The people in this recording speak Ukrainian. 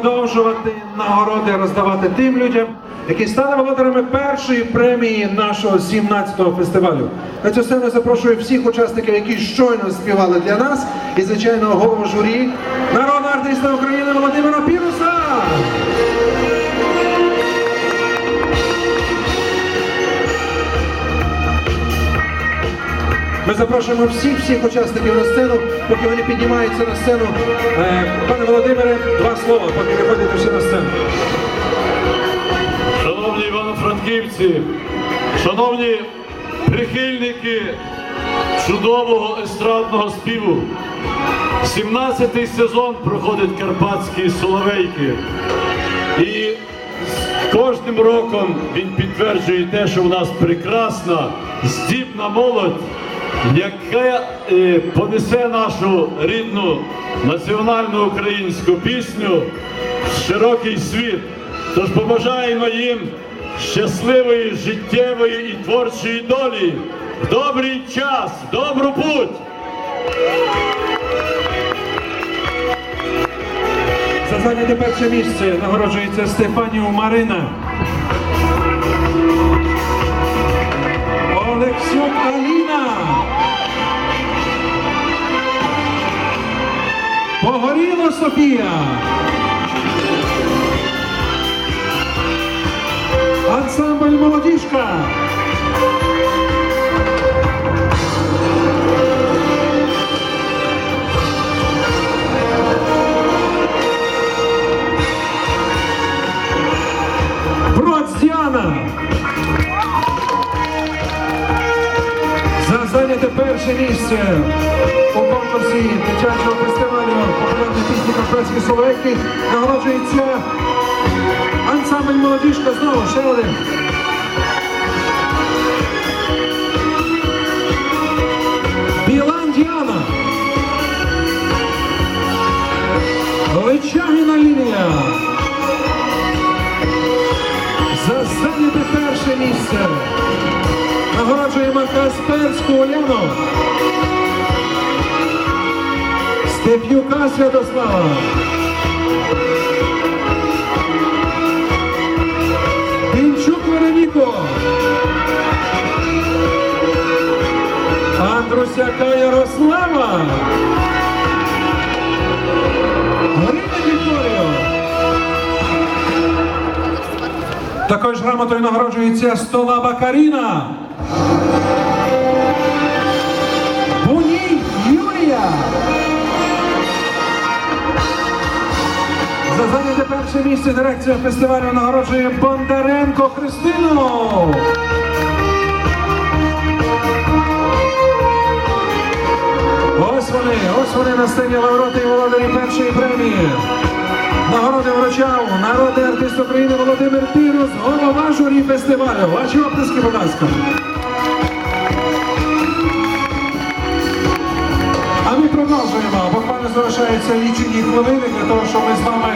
продовжувати нагороди роздавати тим людям, які стали володарами першої премії нашого 17-го фестивалю. На цю сцену запрошую всіх учасників, які щойно співали для нас, і звичайно голову журі, народного артиста України Володимира Піруса. Ми запрошуємо всіх всіх учасників на сцену, поки вони піднімаються на сцену. Е, Пане Володимире, два слова, поки виходите всі на сцену. Шановні івано-франківці, шановні прихильники чудового естрадного співу, 17-й сезон проходить Карпатські Соловейки. І кожним роком він підтверджує те, що в нас прекрасна, здібна молодь, яка е, понесе нашу рідну національну українську пісню в широкий світ. Тож побажаємо їм щасливої життєвої і творчої долі, в добрий час, в добру путь! За зайняте перше місце нагороджується Степанів Марина. Погоріло Софія. Ансамбль молодіжка. За зайняте перше місце у конкурсі дитячого фестивалю популярної пісні Карпатські Соловейки нагороджується ансамбль молодіжка знову ще один. Білан Діана. Личагіна лінія. За зайняте перше місце нагороджуємо Касперську Оляну. Степ'юка Святослава. Пінчук Вероніко. Андрусяка Ярослава. Горина Вікторію. Також грамотою нагороджується Столаба Каріна. За зайняте перше місце дирекція фестивалю нагороджує Бондаренко Христину. Ось вони, ось вони на сцені лауреати і володарі першої премії. Нагороди вручав народний артист України Володимир Пірус, голова журі фестивалю. Ваші оплески, будь ласка. Продовжуємо. Буквально залишаються лічені хвилини для того, щоб ми з вами